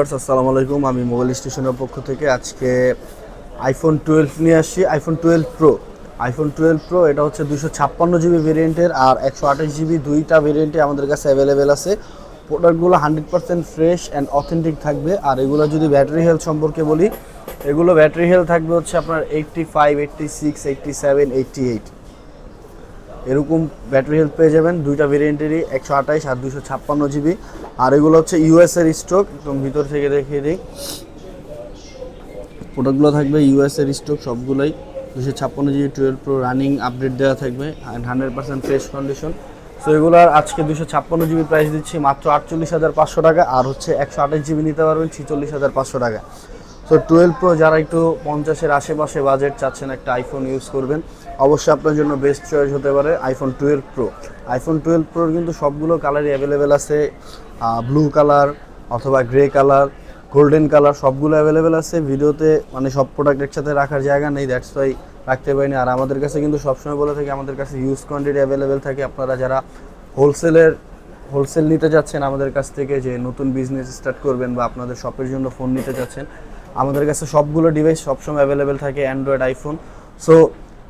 আসসালামু আলাইকুম। আমি মোবাইল স্টেশনের পক্ষ থেকে আজকে আইফোন টুয়েলভ নিয়ে আসছি iPhone twelve pro iPhone twelve pro এটা হচ্ছে দুশো ছাপ্পান্ন জিবি ভেরিয়েন্টের আর একশো আঠাশ জিবি দুইটা ভেরিয়েন্টে আমাদের কাছে অ্যাভেলেবেল আছে। প্রোডাক্টগুলো hundred percent fresh and authentic থাকবে। আর এগুলো যদি ব্যাটারি হেলথ সম্পর্কে বলি, এগুলো ব্যাটারি হেলথ থাকবে হচ্ছে আপনার eighty five eighty six eighty seven eighty eight এরকম ব্যাটারি হেলথ পেয়ে যাবেন, দুইটা ভেরিয়েন্টেরই একশো আঠাইশ আর দুশো ছাপ্পান্ন জিবি আর এগুলো হচ্ছে ইউএস এর স্টক একদম ভিতর থেকে দেখিয়ে দিই। প্রোডাক্টগুলো থাকবে ইউএস এর স্টক সবগুলোই। দুশো ছাপ্পান্ন GB twelve pro running update দেওয়া থাকবে and hundred percent fresh condition so এগুলোর আজকে দুশো ছাপ্পান্ন জিবি প্রাইস দিচ্ছি মাত্র আটচল্লিশ হাজার পাঁচশো টাকা, আর হচ্ছে একশো আঠাশ জিবি নিতে পারবেন ছিচল্লিশ হাজার পাঁচশো টাকা। তো টুয়েলভ প্রো যারা একটু পঞ্চাশের আশেপাশে বাজেট চাচ্ছেন একটা আইফোন ইউজ করবেন, অবশ্যই আপনার জন্য বেস্ট চয়েস হতে পারে iPhone twelve pro iPhone twelve প্রোর কিন্তু সবগুলো কালারই অ্যাভেলেবেল আছে ব্লু কালার অথবা গ্রে কালার গোল্ডেন কালার সবগুলো অ্যাভেলেবেল আছে। ভিডিওতে মানে সব প্রোডাক্ট একসাথে রাখার জায়গা নেই দ্যাটস ওয়াই রাখতে পারিনি। আর আমাদের কাছে কিন্তু সবসময় বলে থাকি, আমাদের কাছে ইউজ কোয়ান্টিটি অ্যাভেলেবেল থাকে। আপনারা যারা হোলসেলের হোলসেল নিতে যাচ্ছেন আমাদের কাছ থেকে, যে নতুন বিজনেস স্টার্ট করবেন বা আপনাদের শপের জন্য ফোন নিতে যাচ্ছেন আমাদের কাছে সবগুলো ডিভাইস সবসময় অ্যাভেলেবেল থাকে অ্যান্ড্রয়েড আইফোন সো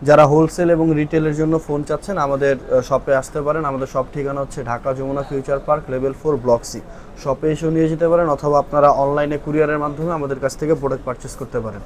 যারা হোলসেল এবং রিটেলের জন্য ফোন চাচ্ছেন, আমাদের শপে আসতে পারেন। আমাদের সব ঠিকানা হচ্ছে Dhaka Jamuna future park level four block C শপে এসেও নিয়ে যেতে পারেন, অথবা আপনারা অনলাইনে কুরিয়ারের মাধ্যমে আমাদের কাছ থেকে প্রোডাক্ট পারচেস করতে পারেন।